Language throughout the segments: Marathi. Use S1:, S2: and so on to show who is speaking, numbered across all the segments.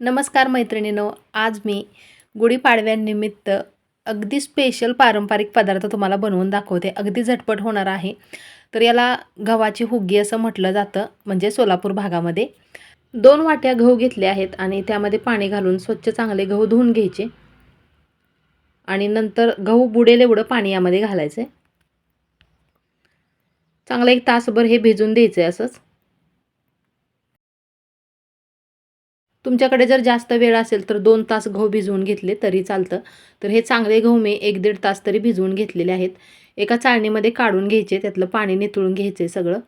S1: नमस्कार मैत्रिणीनो आज मी गुढीपाडव्यानिमित्त अगदी स्पेशल पारंपरिक पदार्थ तुम्हाला बनवून दाखवते. अगदी झटपट होणार आहे. तर याला गव्हाची हुग्गी असं म्हटलं जातं म्हणजे सोलापूर भागामध्ये. दोन वाट्या गहू घेतले आहेत आणि त्यामध्ये पाणी घालून स्वच्छ चांगले गहू धुवून घ्यायचे. आणि नंतर गहू बुडेल एवढं पाणी यामध्ये घालायचं आहे चांगलं एक तासभर हे भिजून द्यायचं आहे असंच. तुमच्याकडे जर जास्त वेळ असेल तर दोन तास गहू भिजवून घेतले तरी चालतं. तर हे चांगले गहू मी एक दीड तास तरी भिजवून घेतलेले आहेत. एका चाळणीमध्ये काढून घ्यायचे त्यातलं पाणी निथळून घ्यायचे सगळं.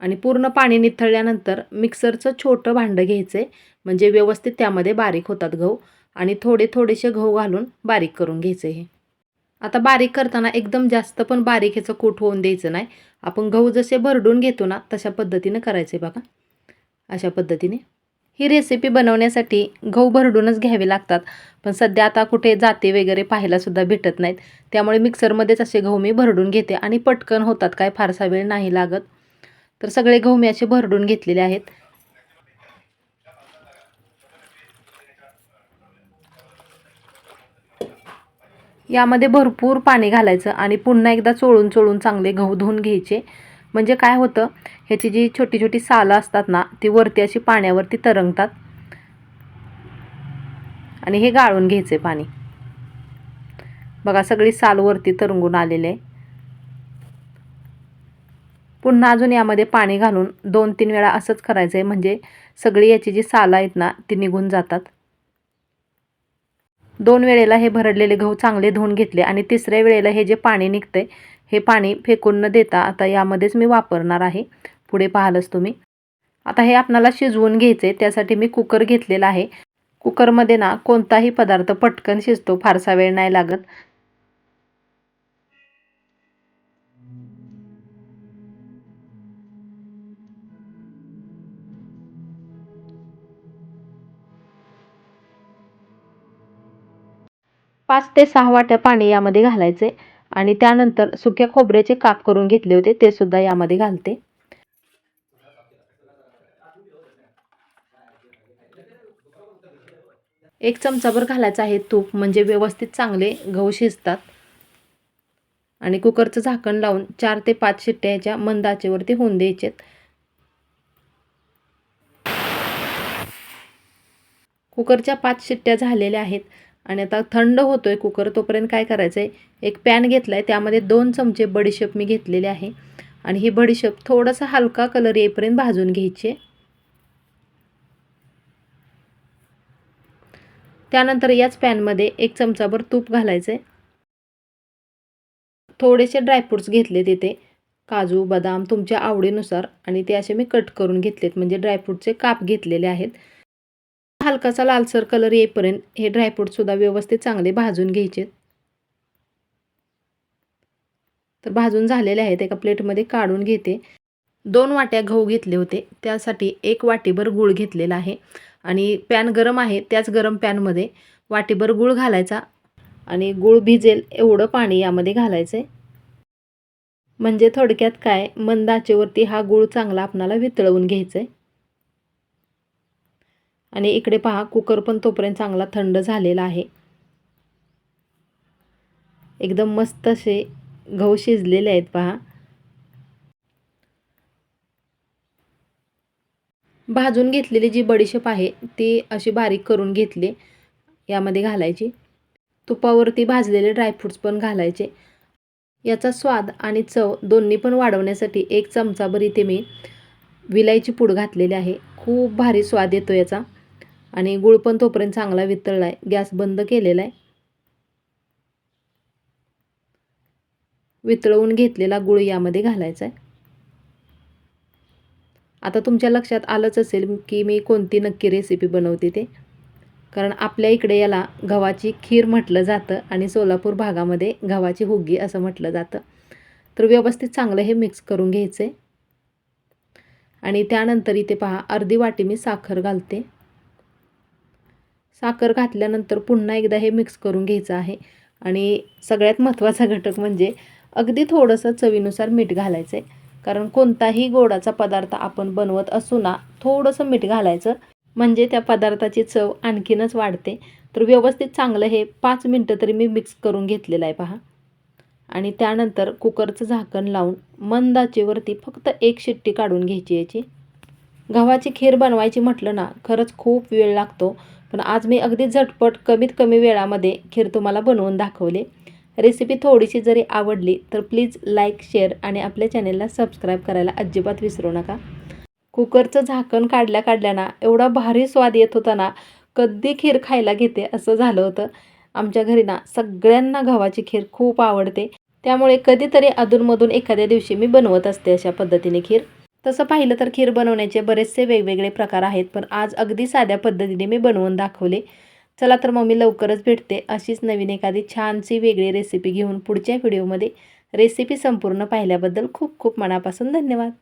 S1: आणि पूर्ण पाणी निथळल्यानंतर मिक्सरचं छोटं भांडं घ्यायचं. आहे म्हणजे व्यवस्थित त्यामध्ये बारीक होतात गहू. आणि थोडे थोडेसे गहू घालून बारीक करून घ्यायचे हे. आता बारीक करताना एकदम जास्त पण बारीक ह्याचं कूट होऊन द्यायचं नाही. आपण गहू जसे भरडून घेतो ना तशा पद्धतीनं करायचे बघा. अशा पद्धतीने. ही रेसिपी बनवण्यासाठी गहू भरडूनच घ्यावे लागतात. पण सध्या आता कुठे जाते वगैरे पाहायलासुद्धा भेटत नाहीत. त्यामुळे मिक्सरमध्येच असे गहू मी भरडून घेते आणि पटकन होतात काय फारसा वेळ नाही लागत. तर सगळे गहू मी असे भरडून घेतलेले आहेत. यामध्ये भरपूर पाणी घालायचं आणि पुन्हा एकदा चोळून चोळून चांगले गहू धुवून घ्यायचे. म्हणजे काय होतं? ह्याची जी छोटी छोटी सालं असतात ना ती वरती अशी पाण्यावरती तरंगतात. आणि हे गाळून घ्यायचे पाणी. बघा सगळी साल वरती तरंगून आलेले आहे. पुन्हा अजून यामध्ये पाणी घालून दोन तीन वेळा असंच करायचं आहे म्हणजे सगळी याची जी सालं आहेत ना ती निघून जातात. दोन वेळेला हे भरडलेले गहू चांगले धुवून घेतले आणि तिसऱ्या वेळेला हे जे पाणी निघतंय हे पाणी फेकून न देता आता यामध्येच मी वापरणार आहे. पुढे पाहालच तुम्ही. आता हे आपणाला शिजवून घ्यायचे त्यासाठी मी कुकर घेतलेला आहे. कुकरमध्ये ना कोणताही पदार्थ पटकन शिजतो फारसा वेळ नाही लागत. पाच ते सहा वाट्या पाणी यामध्ये घालायचे. आणि त्यानंतर सुक्या खोबऱ्याचे काप करून घेतले होते ते सुद्धा यामध्ये घालते. एक चमचाभर घालायचं आहे तूप म्हणजे व्यवस्थित चांगले गहू शिजतात. आणि कुकरचं झाकण लावून चार ते पाच शिट्ट्या ह्याच्या मंद आचेवरती होऊन द्यायचेत. कुकरच्या पाच शिट्ट्या झालेल्या आहेत. आणि आता थंड होतो आहे कुकर तोपर्यंत काय करायचं आहे एक पॅन घेतला आहे त्यामध्ये दोन चमचे बडीशेप मी घेतलेले आहे. आणि ही बडीशेप थोडासा हलका कलर येईपर्यंत भाजून घ्यायचे. त्यानंतर याच पॅनमध्ये एक चमचाभर तूप घालायचं आहे थोडेसे ड्रायफ्रूट्स घेतले तिथे काजू बदाम तुमच्या आवडीनुसार. आणि ते असे मी कट करून घेतलेत. म्हणजे ड्रायफ्रूटचे काप घेतलेले आहेत. हलकासा लालसर कलर येईपर्यंत हे ड्रायफ्रूटसुद्धा व्यवस्थित चांगले भाजून घ्यायचे. तर भाजून झालेले आहेत एका प्लेटमध्ये काढून घेते. दोन वाट्या गहू घेतले होते त्यासाठी एक वाटीभर गूळ घेतलेला आहे. आणि पॅन गरम आहे त्याच गरम पॅनमध्ये वाटीभर गूळ घालायचा आणि गूळ भिजेल एवढं पाणी यामध्ये घालायचं. आहे म्हणजे थोडक्यात काय मंद आचेवरती हा गूळ चांगला आपणाला वितळवून घ्यायचा आहे आणि इकडे पहा कुकर पण तोपर्यंत चांगला थंड झालेला आहे. एकदम मस्त असे गहू शिजलेले आहेत पहा. भाजून घेतलेली जी बडीशेप आहे ती अशी बारीक करून घेतली यामध्ये घालायची. तुपावरती भाजलेले ड्रायफ्रूट्स पण घालायचे. याचा स्वाद आणि चव दोन्ही पण वाढवण्यासाठी एक चमचाभर इथे मी विलायची पूड घातलेली आहे. खूप भारी स्वाद येतो याचा. आणि गुळ पण तोपर्यंत चांगला वितळला आहे गॅस बंद केलेला आहे वितळवून घेतलेला गुळ यामध्ये घालायचा आहे आता तुमच्या लक्षात आलंच असेल की मी कोणती नक्की रेसिपी बनवते ते. कारण आपल्या इकडे याला गव्हाची खीर म्हटलं जातं आणि सोलापूर भागामध्ये गव्हाची हुगी असं म्हटलं जातं. तर व्यवस्थित चांगलं हे मिक्स करून घ्यायचं आहे आणि त्यानंतर इथे पहा अर्धी वाटी मी साखर घालते. साखर घातल्यानंतर पुन्हा एकदा हे मिक्स करून घ्यायचं आहे. आणि सगळ्यात महत्त्वाचा घटक म्हणजे अगदी थोडंसं चवीनुसार मीठ घालायचं आहे कारण कोणताही गोडाचा पदार्थ आपण बनवत असू ना थोडंसं मीठ घालायचं म्हणजे त्या पदार्थाची चव आणखीनच वाढते. तर व्यवस्थित चांगलं हे पाच मिनटं तरी मी मिक्स करून घेतलेलं आहे पहा. आणि त्यानंतर कुकरचं झाकण लावून मंद आचेवरती फक्त एक शिट्टी काढून घ्यायची याची. गव्हाची खीर बनवायची म्हटलं ना खरंच खूप वेळ लागतो. पण आज मी अगदी झटपट कमीत कमी वेळामध्ये खीर तुम्हाला बनवून दाखवले. रेसिपी थोडीशी जरी आवडली तर प्लीज लाईक शेअर आणि आपल्या चॅनेलला सबस्क्राईब करायला अजिबात विसरू नका. कुकरचं झाकण काढल्या काढल्या ना एवढा भारी स्वाद येत होता ना कधी खीर खायला घेते असं झालं होतं. आमच्या घरी ना सगळ्यांना गव्हाची खीर खूप आवडते. त्यामुळे कधीतरी अधूनमधून एखाद्या दिवशी मी बनवत असते अशा पद्धतीने खीर. तसं पाहिलं तर खीर बनवण्याचे बरेचसे वेगवेगळे प्रकार आहेत पण आज अगदी साध्या पद्धतीने मी बनवून दाखवले. चला तर मग मी लवकरच भेटते अशीच नवीन एखादी छानशी वेगळी रेसिपी घेऊन पुढच्या व्हिडिओमध्ये रेसिपी संपूर्ण पाहिल्याबद्दल खूप खूप मनापासून धन्यवाद.